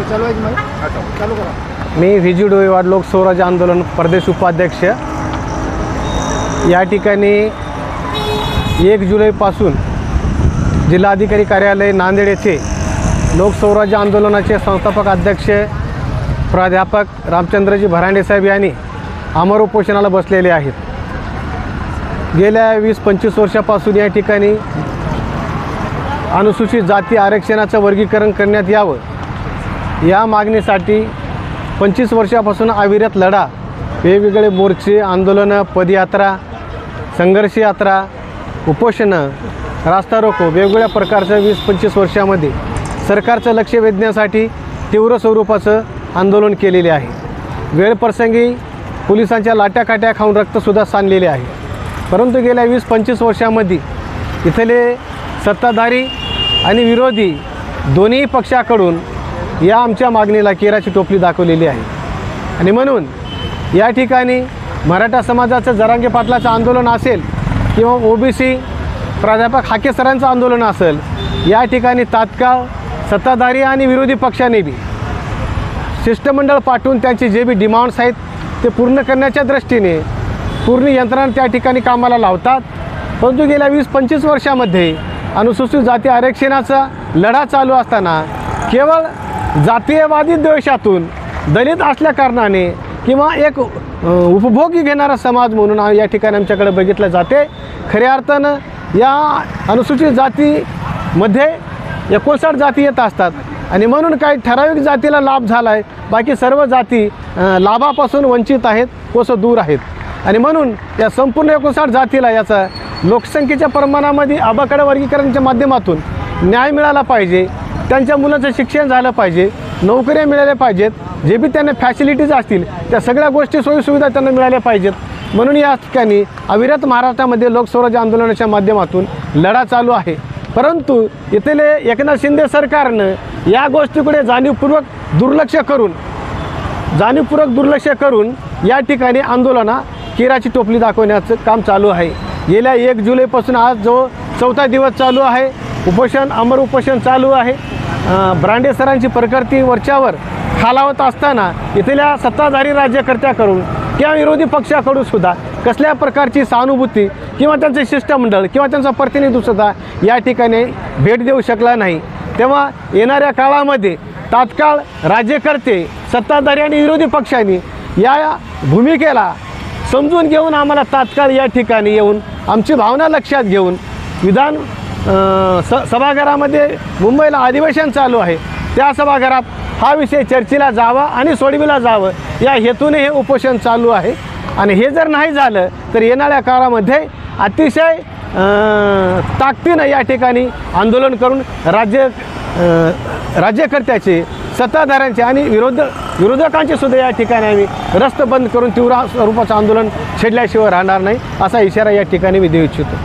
चालू आहे की नाही? चालू. करा. मी व्हिजी डोईवाड लोक स्वराज्य आंदोलन प्रदेश उपाध्यक्ष. या ठिकाणी एक जुलैपासून जिल्हाधिकारी कार्यालय नांदेड येथे लोकस्वराज्य आंदोलनाचे संस्थापक अध्यक्ष प्राध्यापक रामचंद्रजी भरांडे साहेब यांनी अमर उपोषणाला बसलेले आहेत. गेल्या वीस पंचवीस वर्षापासून या ठिकाणी अनुसूचित जाती आरक्षणाचं वर्गीकरण करण्यात यावं. या मागणीसाठी पंचवीस वर्षापासून अविरत लढा वेगवेगळे मोर्चे आंदोलनं पदयात्रा संघर्ष यात्रा उपोषणं रास्ता रोको वेगवेगळ्या प्रकारचं वीस पंचवीस वर्षामध्ये सरकारचं लक्ष वेधण्यासाठी तीव्र स्वरूपाचं आंदोलन केलेले आहे. वेळप्रसंगी पोलिसांच्या लाट्याकाट्या खाऊन रक्तसुद्धा सांडलेले आहे. परंतु गेल्या वीस पंचवीस वर्षामध्ये इथले सत्ताधारी आणि विरोधी दोन्ही पक्षाकडून या आमच्या मागणीला केराची टोपली दाखवलेली आहे. आणि म्हणून या ठिकाणी मराठा समाजाचं जरांगे पाटलाचं आंदोलन असेल किंवा ओबीसी प्राध्यापक हाके सरांचं आंदोलन असेल या ठिकाणी तात्काळ सत्ताधारी आणि विरोधी पक्षाने बी शिष्टमंडळ पाठवून त्यांचे जे बी डिमांड्स आहेत ते पूर्ण करण्याच्या दृष्टीने पूर्ण यंत्रणा त्या ठिकाणी कामाला लावतात. परंतु गेल्या वीस पंचवीस वर्षामध्ये अनुसूचित जाती आरक्षणाचा लढा चालू असताना केवळ जातीयवादी द्वेषातून दलित असल्या कारणाने किंवा एक उपभोगी घेणारा समाज म्हणून या ठिकाणी आमच्याकडे बघितलं जाते. खऱ्या अर्थानं या अनुसूचित जातीमध्ये एकोणसाठ जाती येत असतात आणि म्हणून काही ठराविक जातीला लाभ झाला आहे बाकी सर्व जाती लाभापासून वंचित आहेत कोसं दूर आहेत. आणि म्हणून या संपूर्ण एकोणसाठ जातीला याचा लोकसंख्येच्या प्रमाणामध्ये आबाकडे वर्गीकरणाच्या माध्यमातून न्याय मिळाला पाहिजे. त्यांच्या मुलांचं शिक्षण झालं पाहिजे नोकऱ्या मिळाल्या पाहिजेत जे बी त्यांना फॅसिलिटीज असतील त्या सगळ्या गोष्टी सोयीसुविधा त्यांना मिळाल्या पाहिजेत. म्हणून या ठिकाणी अविरत महाराष्ट्रामध्ये लोकस्वराज्य आंदोलनाच्या माध्यमातून लढा चालू आहे. परंतु इथले एकनाथ शिंदे सरकारनं या गोष्टीकडे जाणीवपूर्वक दुर्लक्ष करून जाणीवपूर्वक दुर्लक्ष करून या ठिकाणी आंदोलना केराची टोपली दाखवण्याचं काम चालू आहे. गेल्या एक जुलैपासून आज जो चौथा दिवस चालू आहे उपोषण अमर उपोषण चालू आहे. ब्रांडे सरांची प्रकृती वरच्यावर खालावत असताना इथल्या सत्ताधारी राज्यकर्त्याकडून किंवा विरोधी पक्षाकडून सुद्धा कसल्या प्रकारची सहानुभूती किंवा त्यांचे शिष्टमंडळ किंवा त्यांचा प्रतिनिधीसुद्धा या ठिकाणी भेट देऊ शकला नाही. तेव्हा येणाऱ्या काळामध्ये तात्काळ राज्यकर्ते सत्ताधारी आणि विरोधी पक्षांनी या भूमिकेला समजून घेऊन आम्हाला तात्काळ या ठिकाणी येऊन आमची भावना लक्षात घेऊन विधान स सभागृहामध्ये मुंबईला अधिवेशन चालू आहे. त्या सभागृहात हा विषय चर्चेला जावा आणि सोडविला जावं या हेतूने हे उपोषण चालू आहे. आणि हे जर नाही झालं तर येणाऱ्या काळामध्ये अतिशय ताकदीनं या ठिकाणी आंदोलन करून राज्य राज्यकर्त्याचे सत्ताधाऱ्यांचे आणि विरोध विरोधकांचे सुद्धा या ठिकाणी आम्ही रस्त बंद करून तीव्र स्वरूपाचं आंदोलन छेडल्याशिवाय राहणार नाही असा इशारा या ठिकाणी मी देऊ इच्छितो.